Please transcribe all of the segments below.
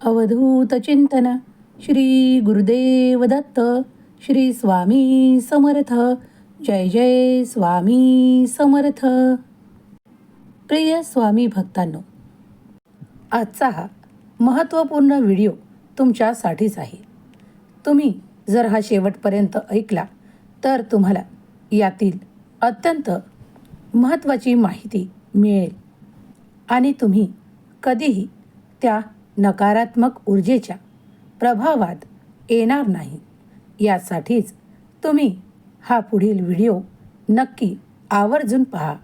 अवधूत चिंतन. श्री गुरुदेव दत्त श्री स्वामी समर्थ. जय जय स्वामी समर्थ. प्रिय स्वामी भक्तांनो आजचा हा महत्त्वपूर्ण व्हिडिओ तुमच्यासाठीच आहे. तुम्ही जर हा शेवटपर्यंत ऐकला तर तुम्हाला यातील अत्यंत महत्त्वाची माहिती मिळेल. आणि तुम्ही कधीही त्या नकारात्मक ऊर्जेच्या प्रभावात येणार नाही. यासाठीच तुम्ही हा पुढील व्हिडिओ नक्की आवर्जून पहा.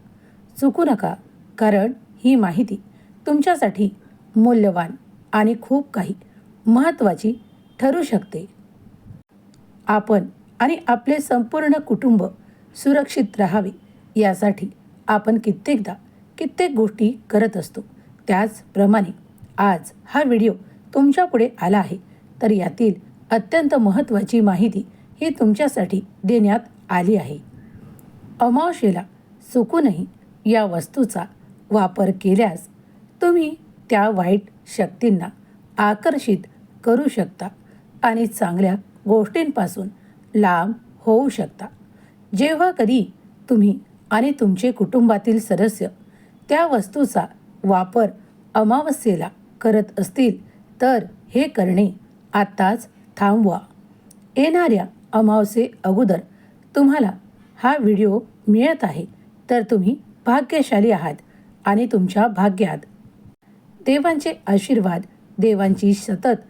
चुकू नका कारण ही माहिती तुमच्यासाठी मूल्यवान आणि खूप काही महत्त्वाची ठरू शकते. आपण आणि आपले संपूर्ण कुटुंब सुरक्षित राहावे यासाठी आपण कित्येकदा कित्येक गोष्टी करत असतो. त्याचप्रमाणे आज हा व्हिडिओ तुमच्यापुढे आला आहे. तर यातील अत्यंत महत्त्वाची माहिती ही तुमच्यासाठी देण्यात आली आहे. अमावशेला चुकूनही या वस्तूचा वापर केल्यास तुम्ही त्या वाईट शक्तींना आकर्षित करू शकता आणि चांगल्या गोष्टींपासून लांब होऊ शकता. जेव्हा कधी तुम्ही आणि तुमचे कुटुंबातील सदस्य त्या वस्तूचा वापर अमावस्येला करत असतील तर हे करणे आत्ताच थांबवा. येणाऱ्या अमावस्ये अगोदर तुम्हाला हा व्हिडिओ मिळत आहे तर तुम्ही भाग्यशाली आहात आणि तुमच्या भाग्यात. देवांचे आशीर्वाद देवांची सतत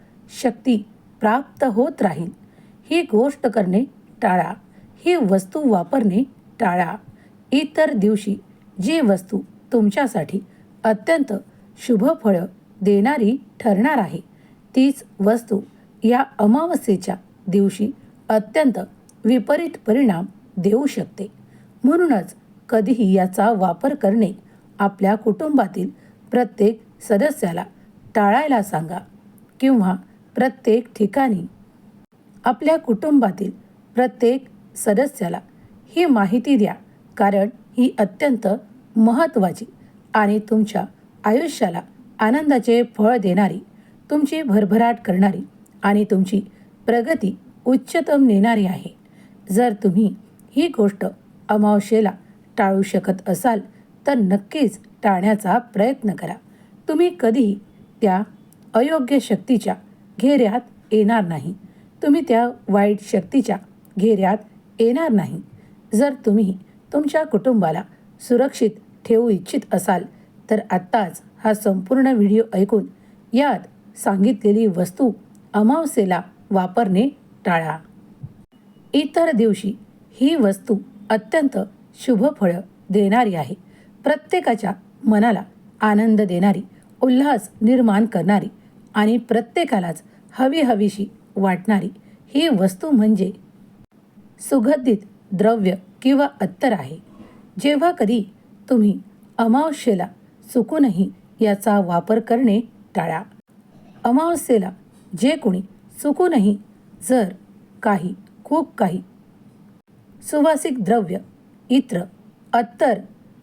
शक्ती प्राप्त होत राहील. ही गोष्ट करणे टाळा. ही वस्तू वापरणे टाळा. इतर दिवशी जी वस्तू तुमच्यासाठी अत्यंत शुभ फळं देणारी ठरणार आहे. तीच वस्तू या अमावस्येच्या दिवशी अत्यंत विपरीत परिणाम देऊ शकते. म्हणूनच कधीही याचा वापर करणे आपल्या कुटुंबातील प्रत्येक सदस्याला टाळायला सांगा किंवा प्रत्येक ठिकाणी आपल्या कुटुंबातील प्रत्येक सदस्याला ही माहिती द्या. कारण ही अत्यंत महत्त्वाची आणि तुमच्या आयुष्याला आनंदाचे फळ देणारी तुमची भरभराट करणारी आणि तुमची प्रगती उच्चतम नेणारी आहे. जर तुम्ही ही गोष्ट अमावशेला टाळू शकत असाल तर नक्कीच टाळण्याचा प्रयत्न करा. तुम्ही कधीही त्या अयोग्य शक्तीच्या घेऱ्यात येणार नाही. तुम्ही त्या वाईट शक्तीच्या घेऱ्यात येणार नाही. जर तुम्ही तुमच्या कुटुंबाला सुरक्षित ठेवू इच्छित असाल तर आत्ताच हा संपूर्ण व्हिडिओ ऐकून यात सांगितलेली वस्तू अमावस्येला वापरणे टाळा. इतर दिवशी ही वस्तू अत्यंत शुभ फळं देणारी आहे. प्रत्येकाच्या मनाला आनंद देणारी उल्हास निर्माण करणारी आणि प्रत्येकालाच हवी हवीशी वाटणारी ही वस्तू म्हणजे सुगंधित द्रव्य किंवा अत्तर आहे. जेव्हा कधी तुम्ही अमावस्येला चुकूनही याचा वापर करणे टाळा. अमावस्येला जे कोणी चुकूनही जर काही खूप काही सुवासिक द्रव्य इत्र अत्तर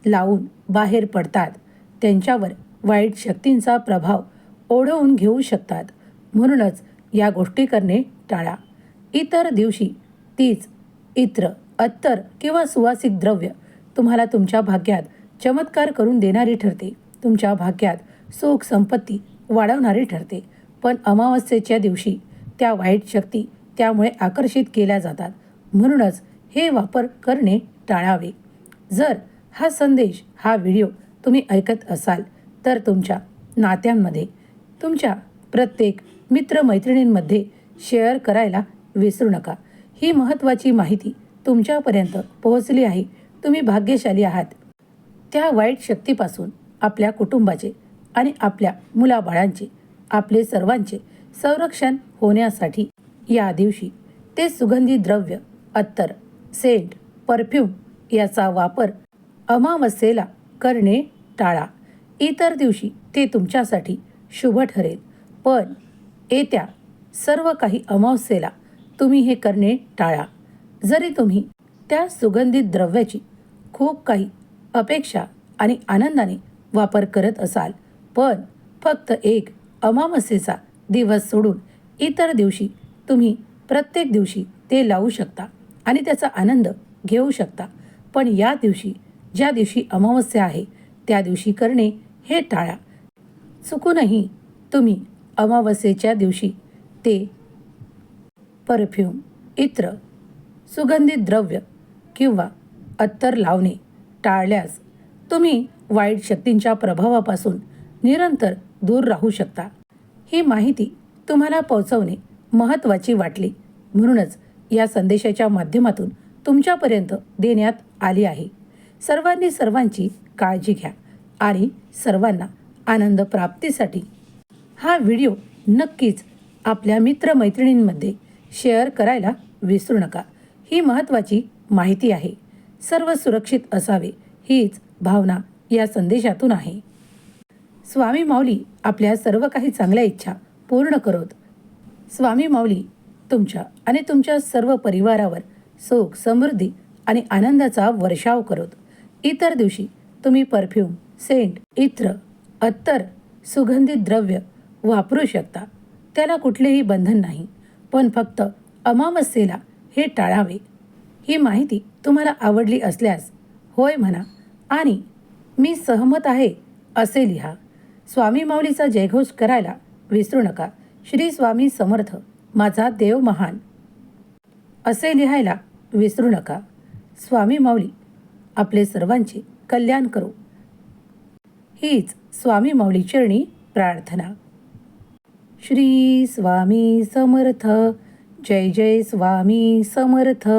लावून बाहेर पडतात त्यांच्यावर वाईट शक्तींचा प्रभाव ओढवून घेऊ शकतात. म्हणूनच या गोष्टी करणे टाळा. इतर दिवशी तीच इत्र अत्तर किंवा सुवासिक द्रव्य तुम्हाला तुमच्या भाग्यात चमत्कार करून देणारी ठरते. तुमच्या भाग्यात सुख संपत्ती वाढवणारी ठरते. पण अमावस्येच्या दिवशी त्या वाईट शक्ती त्यामुळे आकर्षित केल्या जातात. म्हणूनच हे वापर करणे टाळावे. जर हा संदेश हा व्हिडिओ तुम्ही ऐकत असाल तर तुमच्या नात्यांमध्ये तुमच्या प्रत्येक मित्रमैत्रिणींमध्ये शेअर करायला विसरू नका. ही महत्त्वाची माहिती तुमच्यापर्यंत पोहोचली आहे. तुम्ही भाग्यशाली आहात. त्या वाईट शक्तीपासून आपल्या कुटुंबाचे आणि आपल्या मुलाबाळांचे आपले सर्वांचे संरक्षण होण्यासाठी या दिवशी ते सुगंधी द्रव्य अत्तर सेंट परफ्यूम याचा वापर अमावस्येला करणे टाळा. इतर दिवशी ते तुमच्यासाठी शुभ ठरेल. पण येत्या सर्व काही अमावस्येला तुम्ही हे करणे टाळा. जरी तुम्ही त्या सुगंधित द्रव्याची खूप काही अपेक्षा आणि आनंदाने वापर करत असाल. पण फक्त एक अमावस्येचा दिवस सोडून इतर दिवशी तुम्ही प्रत्येक दिवशी ते लावू शकता आणि त्याचा आनंद घेऊ शकता. पण या दिवशी ज्या दिवशी अमावस्या आहे त्या दिवशी करणे हे टाळा. चुकूनही तुम्ही अमावस्येच्या दिवशी ते परफ्यूम इत्र सुगंधित द्रव्य किंवा अत्तर लावणे टाळल्यास तुम्ही वाईट शक्तींच्या प्रभावापासून निरंतर दूर राहू शकता. ही माहिती तुम्हाला पोहोचवणे महत्त्वाची वाटली. म्हणूनच या संदेशाच्या माध्यमातून तुमच्यापर्यंत देण्यात आली आहे. सर्वांनी सर्वांची काळजी घ्या आणि सर्वांना आनंद प्राप्तीसाठी हा व्हिडिओ नक्कीच आपल्या मित्रमैत्रिणींमध्ये शेअर करायला विसरू नका. ही महत्त्वाची माहिती आहे. सर्व सुरक्षित असावे हीच भावना या संदेशातून आहे. स्वामी माऊली आपल्या सर्व काही चांगल्या इच्छा पूर्ण करोत. स्वामी माऊली तुमच्या आणि तुमच्या सर्व परिवारावर सुख समृद्धी आणि आनंदाचा वर्षाव करोत. इतर दिवशी तुम्ही परफ्यूम सेंट इत्र अत्तर सुगंधित द्रव्य वापरू शकता. त्याला कुठलेही बंधन नाही पण फक्त अमावस्येला हे टाळावे. ही माहिती तुम्हाला आवडली असल्यास होय म्हणा आणि मी सहमत आहे असे लिहा. स्वामी माऊलीचा जयघोष करायला विसरू नका. श्री स्वामी समर्थ माझा देव महान. असे लिहायला विसरू नका. स्वामी माऊली आपले सर्वांचे कल्याण करो. हीच स्वामी माऊली चरणी प्रार्थना. श्री स्वामी समर्थ जय जय स्वामी समर्थ.